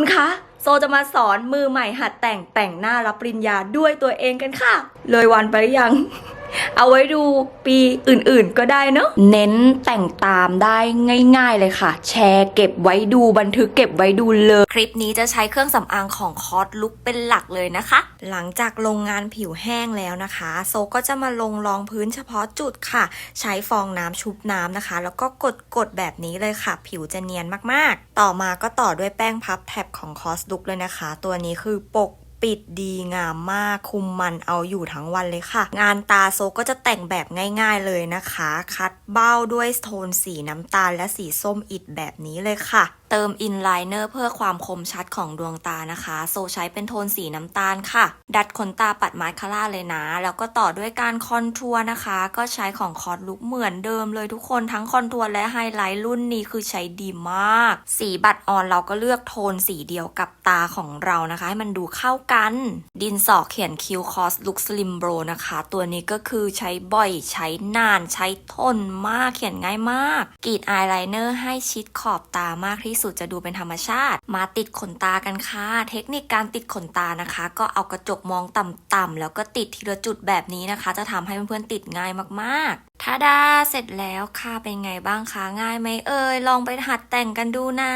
คุณคะโซจะมาสอนมือใหม่หัดแต่งแต่งหน้ารับปริญญาด้วยตัวเองกันค่ะ เลยวันไปหรือยัง เอาไว้ดูปีอื่นๆก็ได้เนอะเน้นแต่งตามได้ง่าย ๆ เลยค่ะ แชร์เก็บไว้ดูบันทึกเก็บไว้ดูเลย คลิปนี้จะใช้เครื่องสำอางของคอสลุกเป็นหลักเลยนะคะ หลังจากลงงานผิวแห้งแล้วนะคะ โซก็จะมาลงรองพื้นเฉพาะจุดค่ะ ใช้ฟองน้ำชุบน้ำนะคะ แล้วก็กดกดๆแบบนี้เลยค่ะ ผิวจะเนียนมากๆ ต่อมาก็ต่อด้วยแป้งพับแท็บของคอสลุกเลยนะคะ ตัวนี้คือปก ปิดดีงามมาก คุมมันเอาอยู่ทั้งวันเลยค่ะ งานตาโซก็จะแต่งแบบง่ายๆเลยนะคะ คัดเบ้าด้วยโทนสีน้ำตาลและสีส้มอิดแบบนี้เลยค่ะเติมอินไลเนอร์เพื่อความคมชัดของดวงตานะคะ โซใช้เป็นโทนสีน้ำตาลค่ะ ดัดขนตาปัดมาสคาร่าเลยนะ แล้วก็ต่อด้วยการคอนทัวร์นะคะ ก็ใช้ของคอร์ดลุกเหมือนเดิมเลยทุกคนทั้งคอนทัวร์และไฮไลท์รุ่นนี้คือใช้ดีมาก สีบัตรออนเราก็เลือกโทนสีเดียวกับตาของเรานะคะ ให้มันดูเข้ากัน ดินสอเขียนคิวคอสลุกสลิมโบรนะคะ ตัวนี้ก็คือใช้บ่อยใช้นานใช้ทนมากเขียนง่ายมากกรีดอายไลเนอร์ให้ชิดขอบตามากที่สุดจะดูเป็นธรรมชาติ มาติดขนตากันค่ะ เทคนิคการติดขนตานะคะ ก็เอากระจกมองต่ำๆแล้วก็ติดทีละจุดแบบนี้นะคะ จะทำให้เพื่อนๆติดง่ายมากๆท้าดาเสร็จแล้วค่ะเป็นไงบ้างคะง่ายไหมเอ่ยลองไปหัดแต่งกันดูนะ